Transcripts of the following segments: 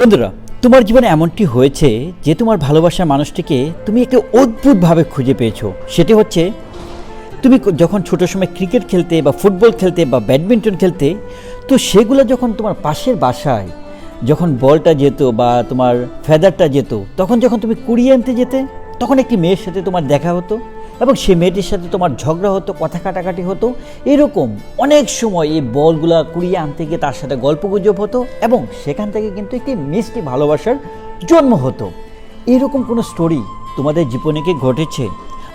বন্ধুরা, তোমার জীবনে এমনটি হয়েছে যে তোমার ভালোবাসার মানুষটিকে তুমি একটু অদ্ভুতভাবে খুঁজে পেয়েছ। সেটি হচ্ছে, তুমি যখন ছোট সময় ক্রিকেট খেলতে বা ফুটবল খেলতে বা ব্যাডমিন্টন খেলতে, তো সেগুলো যখন তোমার পাশের বাসায়, যখন বলটা যেত বা তোমার ফেদারটা যেত, তখন যখন তুমি কুড়িয়ে আনতে যেতে, তখন একটি মেয়ের সাথে তোমার দেখা হতো। এবং সে মেয়েটির সাথে তোমার ঝগড়া হতো, কথা কাটাকাটি হতো, এরকম অনেক সময় এই বলগুলা কুড়িয়ে আনতে গিয়ে তার সাথে গল্পগুজব হতো এবং সেখান থেকে কিন্তু একটি মিষ্টি ভালোবাসার জন্ম হতো। এরকম কোনো স্টোরি তোমাদের জীবনে কি ঘটেছে?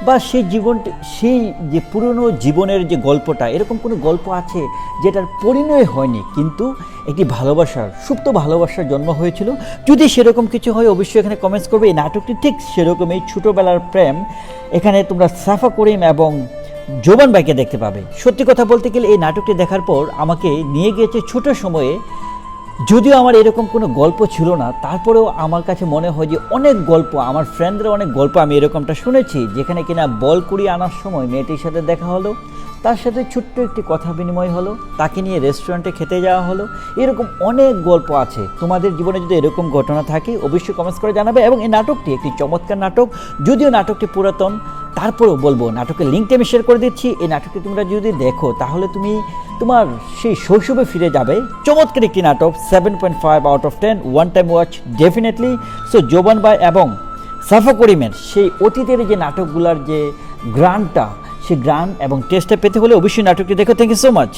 বা সেই জীবন, সেই যে পুরনো জীবনের যে গল্পটা, এরকম কোনো গল্প আছে যেটার পরিণয় হয়নি, কিন্তু একটি ভালোবাসার, সুপ্ত ভালোবাসার জন্ম হয়েছিল? যদি সেরকম কিছু হয়, অবশ্যই এখানে কমেন্টস করবে। এই নাটকটি ঠিক সেরকম এই ছোটোবেলার প্রেম, এখানে তোমরা সাফা করিম এবং জোবান বাইকে দেখতে পাবে। সত্যি কথা বলতে গেলে এই নাটকটি দেখার পর আমাকে নিয়ে গিয়েছে ছোট সময়ে যদিও আমার এরকম কোনো গল্প ছিল না, তারপরেও আমার কাছে মনে হয় যে অনেক গল্প, আমার ফ্রেন্ডদের অনেক গল্প আমি এরকমটা শুনেছি, যেখানে কিনা বল কুড়িয়ে আনার সময় মেয়েটির সাথে দেখা হলো। তার সাথে ছোট্ট একটি কথা বিনিময় হলো, তাকে নিয়ে রেস্টুরেন্টে খেতে যাওয়া হলো। এরকম অনেক গল্প আছে। তোমাদের জীবনে যদি এরকম ঘটনা থাকে, অবশ্যই কমেন্টস করে জানাবে এবং এই নাটকটি একটি চমৎকার নাটক, যদিও নাটকটি পুরাতন, তারপরেও বলব, নাটকের লিঙ্কটি আমি শেয়ার করে দিচ্ছি। এই নাটকটি তোমরা যদি দেখো, তাহলে তুমি তোমার সেই শৈশবে ফিরে যাবে। চমৎকার একটি নাটক seven point five out of ten one time watch definitely so Jovan by এবং সাফা করিমের সেই অতীতের যে নাটকগুলোর যে গ্রানটা সেই গ্রান এবং টেস্টটা পেতে হলে অবশ্যই নাটকটি দেখো। Thank you so much